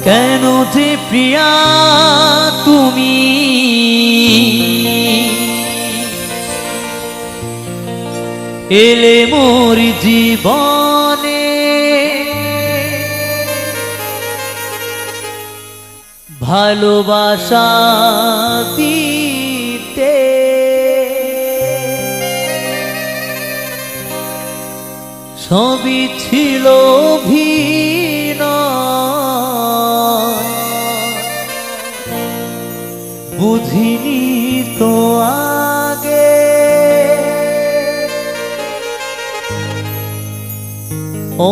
কেন যে প্রিয়া তুমি? এলে মোর জীবনে ভালোবাসা দিতে। সবই ছিল ভিন বুঝিনি তো আগে।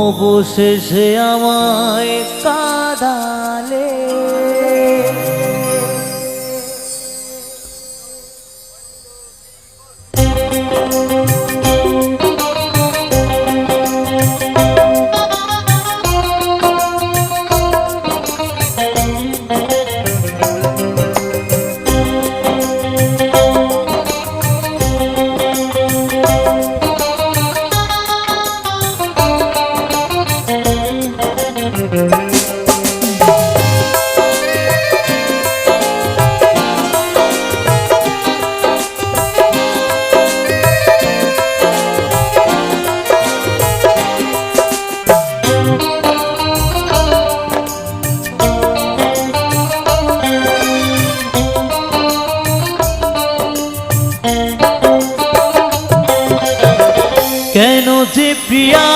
অবশেষে আমায় কাদালে যে প্রিয়া,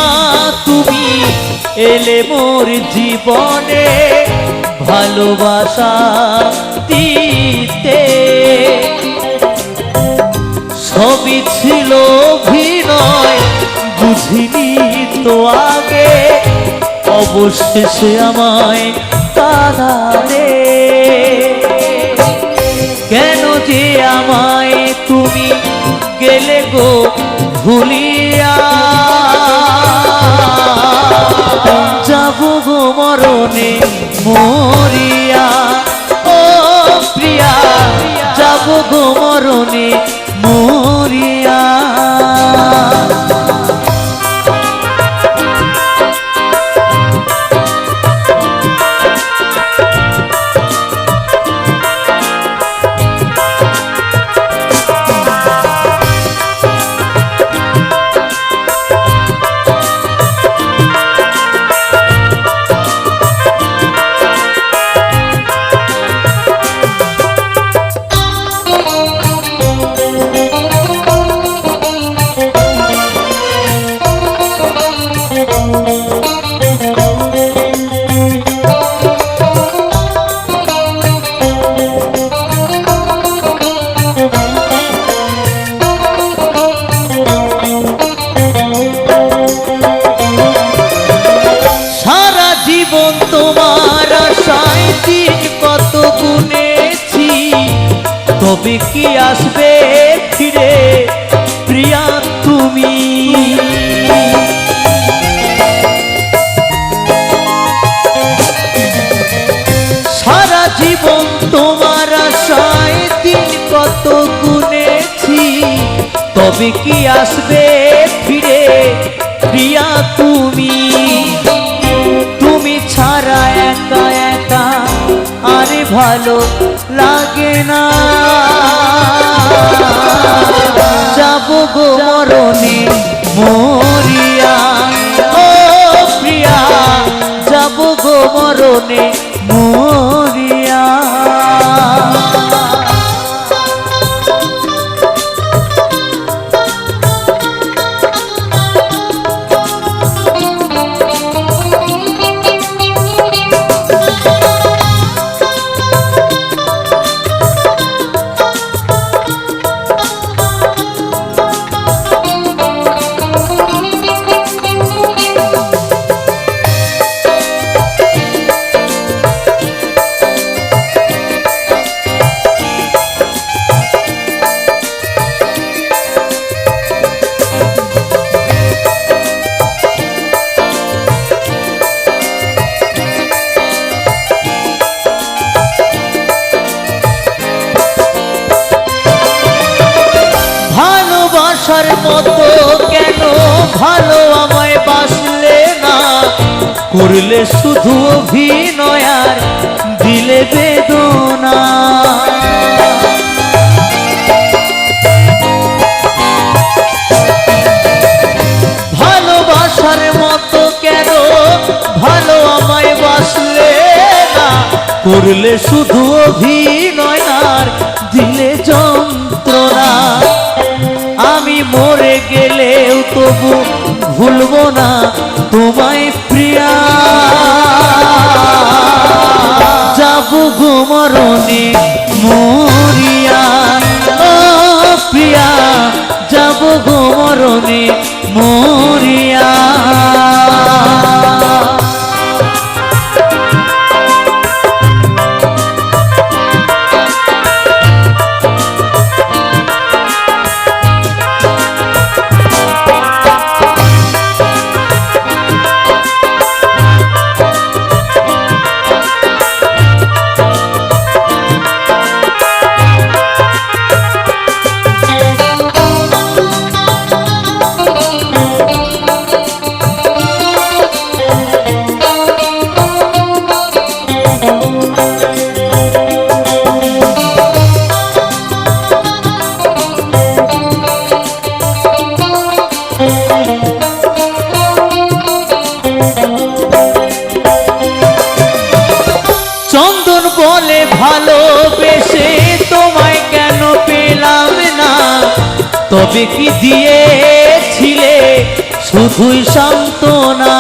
তুমি এলে মোর জীবনে ভালোবাসা দিতে। সবই ছিল ভিনয় বুঝিনি তো আগে, অবশেষে আমায় কাদারে কেন যে আমায় তুমি গেলে গো ভুলিয়া গো মরণে জীবন তোমার আশায় দিন কত গুনেছি। তবে কি আসবে ফিরে প্রিয়া তুমি? সারা জীবন তোমার আশায় দিন কত গুনেছি। তবে কি আসবে ফিরে প্রিয়া তুমি? ভালো লাগে না। যাব গো মরণে মরিয়া। ও প্রিয়া যাব গো মরণে বাসার মতো কেন? ভালো আমায় বাসলে না। করলে শুধু অভিনয়ার দিলে বেদনা। ভালোবাসার মতো কেন? ভালো আমায় বাসলে না। করলে শুধু অভিনয় তবু ভুলব না তোমায় প্রিয়া। যাব ঘুমরণে মরণে মরিয়া। প্রিয়া যাব গো তবে কি দিয়েছিলে শুধুই সান্ত্বনা।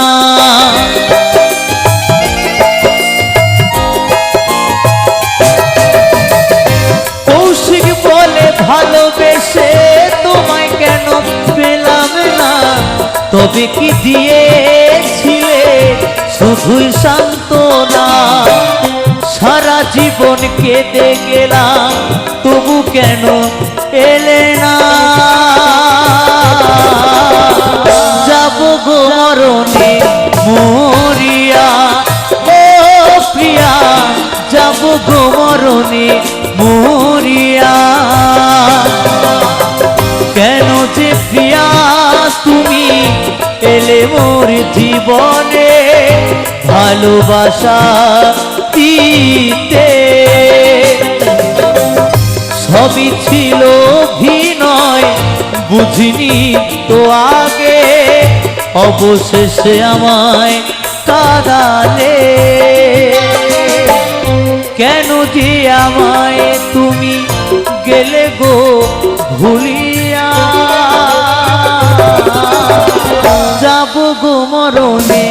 কৌশিক বলে ভালোবেসে তোমায় কেন পেলাম না? তবে কি দিয়েছিলে শুধুই সান্ত্বনা? সারা জীবন কেঁদে গেলাম, তবু কেন এলে না? গো মরিয়া। কেন যে প্রিয়া তুমি এলে মোর জীবনে ভালোবাসা দিতে। সবই ছিল ভিনয় বুঝিনি তো আগে, অবশেষে আমায় কাদালে। কেন যে আমায় তুমি গেলে গো ভুলিয়া? যাব গো মরণে